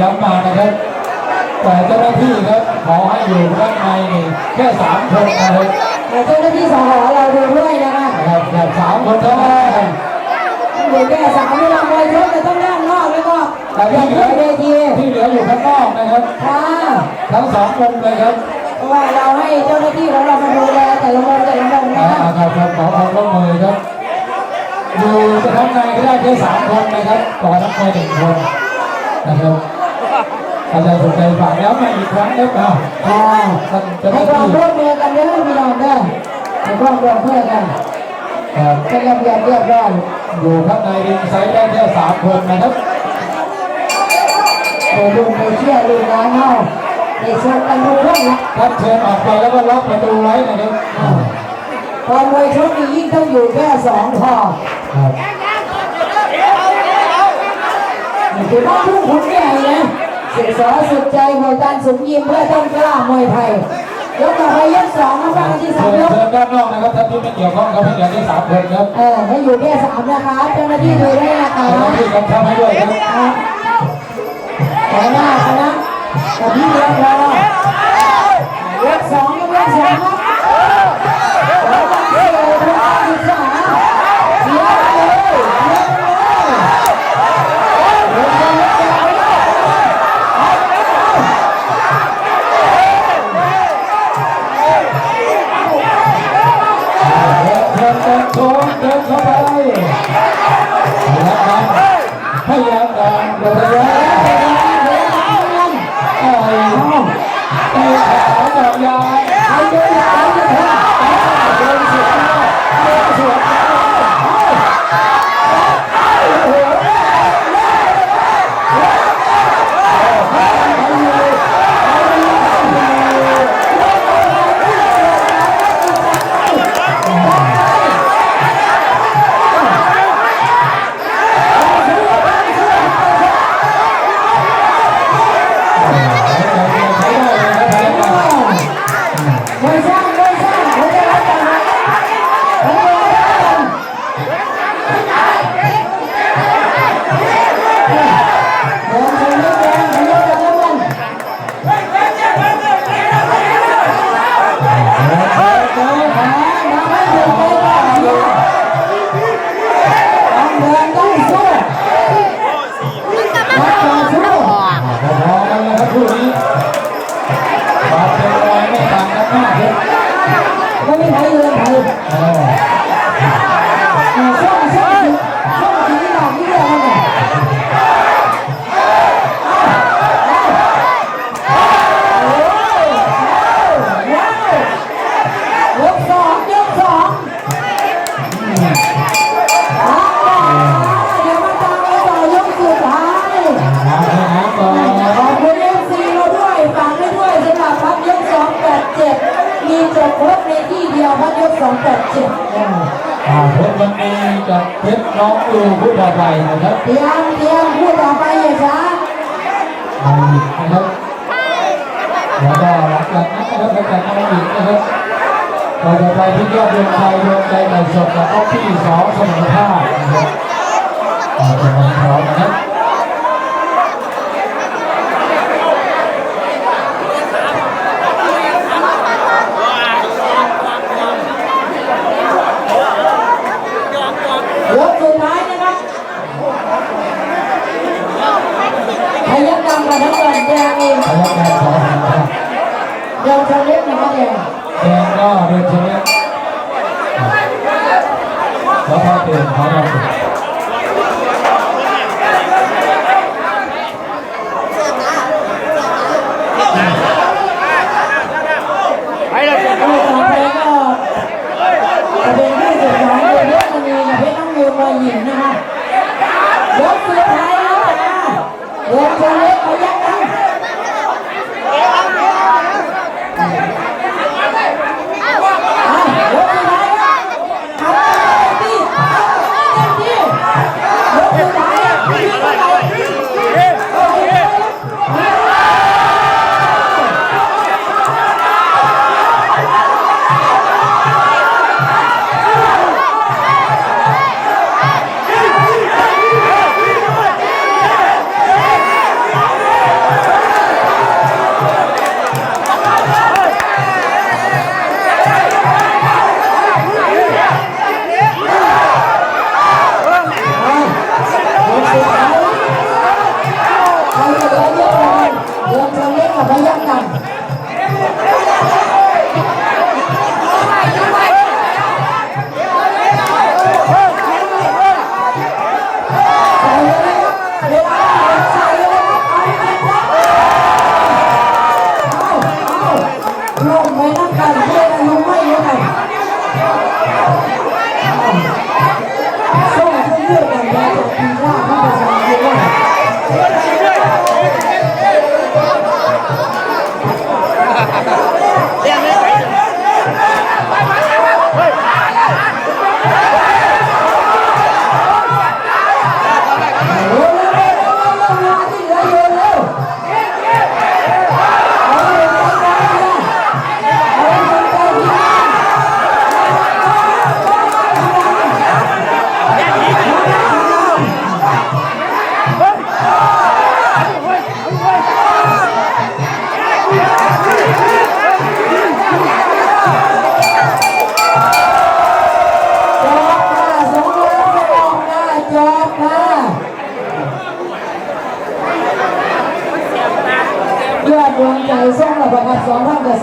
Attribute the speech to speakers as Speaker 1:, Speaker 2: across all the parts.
Speaker 1: ย้ำ
Speaker 2: มานะครับ แต่เจ้าหน้าที่ครับขอให้อยู่ด้านในนี่แค่สามคนนะครับ
Speaker 1: เจ้าหน้าที่สหเราดูด้วยนะคะ
Speaker 2: นะครับแบบสามคนเท่านั้น
Speaker 1: อยู่แค่สามเวลามวยชกจะต้องด้านนอกแล้วก็
Speaker 2: แต่
Speaker 1: ยั
Speaker 2: ที่
Speaker 1: ง
Speaker 2: เหลื
Speaker 1: ขึ้
Speaker 2: อน
Speaker 1: เวที
Speaker 2: ที่เหลืออยู่ข้างนอกนะครับ
Speaker 1: ค่ะ
Speaker 2: ทั้งสองมุมเลยครับ
Speaker 1: เพราะว่าเราให้เจ้าหน้าที่ของเรามาดูแลแต่ละมุมแต่ละมุม
Speaker 2: อ่า
Speaker 1: นะคะ
Speaker 2: ครับครับขอความร่วมมือครับอยู่จะทำงานก็ได้แค่สามคนนะครับต่อนักมวยหนึ่งคนนะครับ อาจารย์สนใจฝากแล้วมาอีกครั้งครับอ้าว
Speaker 1: ค่ะ
Speaker 2: ท่านเจ้าห
Speaker 1: ให้
Speaker 2: น้า
Speaker 1: ความ
Speaker 2: ที่
Speaker 1: ร่วมมือกันเด้อพี่น้องเด้อให้ความร่วมมือกัน
Speaker 2: ครับ
Speaker 1: เป็นระเบียบเรียบร้อย
Speaker 2: อยู่ข้างในริงไซด์ได้แค่สามคนนะครับ
Speaker 1: โดยลุงไปเชื่อลุงร้านเฮาในชกกันทุกคนนะ
Speaker 2: ท่านเชิญออกไปแล้วก็ล็อกประตูไว้นะครับ
Speaker 1: ตอนมวยชกนี่ยิ่งต้องอยู่แค่สองพอ
Speaker 2: ครับ
Speaker 1: ถือว่าทุกคนใหญ่นะ ศึกษาสุดใจมวยการสุขยิมเพื่อต้นกล้ามวยไทยยกต่อไปยกสองนะบ้างที่สา
Speaker 2: เชิ
Speaker 1: ม
Speaker 2: ญ
Speaker 1: ยก
Speaker 2: เชิญด้านนอกนะครับท่านที่ไม่เกี่ยวข้องครับให้เหลือแค่สามคนครับ
Speaker 1: เออให้อยู่แค่สามนะคะเจ้าหน้าที่ดูด้วยนะคะ
Speaker 2: เจ้าหน้าที่กำชับให้ด้วยครับ
Speaker 1: ครับขอหน้าคณะกับพี่เลี้ยงรอยกสองยกยกสองครับ อ่า
Speaker 2: เพ
Speaker 1: ช
Speaker 2: ร
Speaker 1: วันนี้กับเพ
Speaker 2: ชรน้องอูผู้ต่อไปนะครับ
Speaker 1: เตรียมเตรียมพูดต่อไปอย่าช้า
Speaker 2: มาอีกนะครับแล้วก็หลังจากนั้นนะครับหลังจากนั้นมาอีกนะครับต่อไปที่ยอดดวงใจดวงใจในสดกับออฟฟี่สองเสมอภาคนะครับอ่าจะมาพร้อมนะครับ
Speaker 1: ยกสุดท้ายนะครับ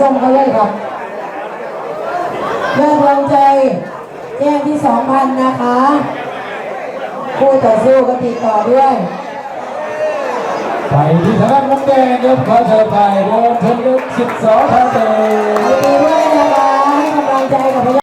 Speaker 2: ส้ม
Speaker 1: เขา
Speaker 2: เล
Speaker 1: ยครับเริ่มลงใจแจ้งที่สองพันนะคะคู่ต่อสู้ก็ตีต่อด้วย
Speaker 2: ไปที่ทางด้านน้ำแดงครับขอเชิญไปโดนทะลุสิบสองท่างเตะ
Speaker 1: ไปด้วยนะคะให้กำลังใจกับพี่